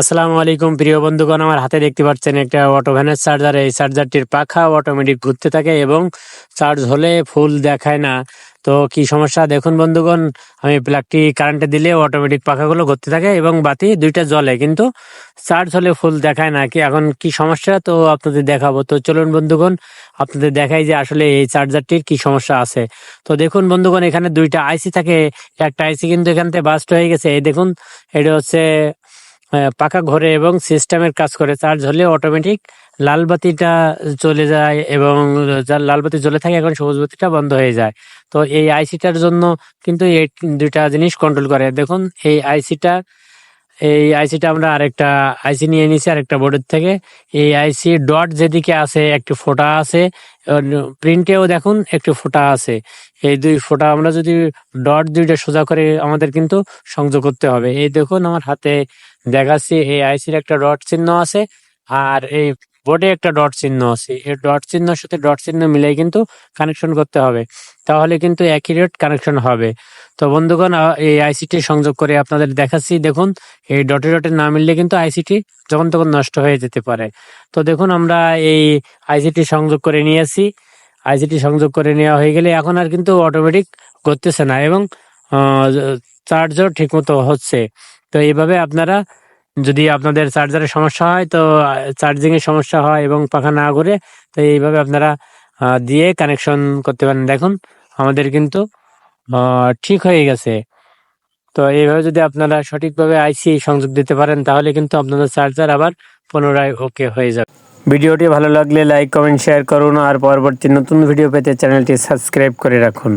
আসসালামু আলাইকুম, প্রিয় বন্ধুগণ, আমার হাতে দেখতে পাচ্ছেন একটা অটো ভ্যানের চার্জার এই চার্জারটির পাখা অটোমেটিক ঘুরতে থাকে এবং চার্জ হলে ফুল দেখায় না। তো কি সমস্যা? দেখুন বন্ধুগণ, আমি প্লাগটি কারেন্টে দিলে অটোমেটিক পাখাগুলো ঘুরতে থাকে এবং বাতি দুইটা জ্বলে, কিন্তু চার্জ হলে ফুল দেখায় না। কি, এখন কি সমস্যা? তো আপনাদের দেখাবো। তো চলুন বন্ধুগণ, আপনাদের দেখাই যে আসলে এই চার্জারটির কি সমস্যা আছে। তো দেখুন বন্ধুগণ, এখানে দুইটা আইসি থাকে। একটা আইসি কিন্তু এখান থেকে বাস্ট হয়ে গেছে। এই দেখুন, এটা হচ্ছে ঘরে ঘোরে এবং সিস্টেমের কাজ করে। চার্জ হলে অটোমেটিক লাল বাতিটা চলে যায় এবং যার লাল বাতি জ্বলে থাকে এখন সবুজ বাতিটা বন্ধ হয়ে যায়। তো এই আইসিটার জন্য কিন্তু এই দুইটা জিনিস কন্ট্রোল করে। দেখুন, এই আইসিটা এই আইসিটা আমরা আরেকটা আইসি নিয়ে নিয়েছি আরেকটা বোর্ডের থেকে। এই আইসি ডট যেদিকে আছে, একটি ফোঁটা আছে। প্রিন্টেও দেখুন, একটি ফোঁটা আছে। এই দুই ফোঁটা আমরা যদি ডট দুইটা সোজা করে, আমাদের কিন্তু সংযোগ করতে হবে। এই দেখুন, আমার হাতে দেখাচ্ছি, এই আইসির একটা ডট চিহ্ন আছে, আর এই বোর্ডে একটা ডট চিহ্ন আছে। এই ডট চিহ্নের সাথে ডট চিহ্ন মিলাই কিন্তু কানেকশন করতে হবে। তাহলে কিন্তু অ্যাকিউরেট কানেকশন হবে। তো বন্ধুগণ এই আইসিটি সংযোগ করে আপনাদের দেখাচ্ছি। দেখুন, এই ডটে ডটে না মিললে কিন্তু আইসিটি যখন তখন নষ্ট হয়ে যেতে পারে। তো দেখুন, আমরা এই আইসিটি সংযোগ করে নিয়েছি আইসিটি সংযোগ করে নেওয়া হয়ে গেলে এখন আর কিন্তু অটোমেটিক করতেছে না এবং চার্জও ঠিকমতো হচ্ছে। তো এইভাবে আপনারা যদি আপনাদের চার্জারের সমস্যা হয়, তো চার্জিং এর সমস্যা হয় এবং পাখা না ঘুরে, তো এইভাবে আপনারা দিয়ে কানেকশন করতে পারেন। দেখুন, আমাদের কিন্তু ঠিক হয়ে গেছে। তো এইভাবে যদি আপনারা সঠিকভাবে আইসি সংযোগ দিতে পারেন, তাহলে কিন্তু আপনাদের চার্জার আবার পুনরায় ওকে হয়ে যাবে। ভিডিওটি ভালো লাগলে লাইক কমেন্ট শেয়ার করুন, আর পরবর্তী নতুন ভিডিও পেতে চ্যানেলটি সাবস্ক্রাইব করে রাখুন।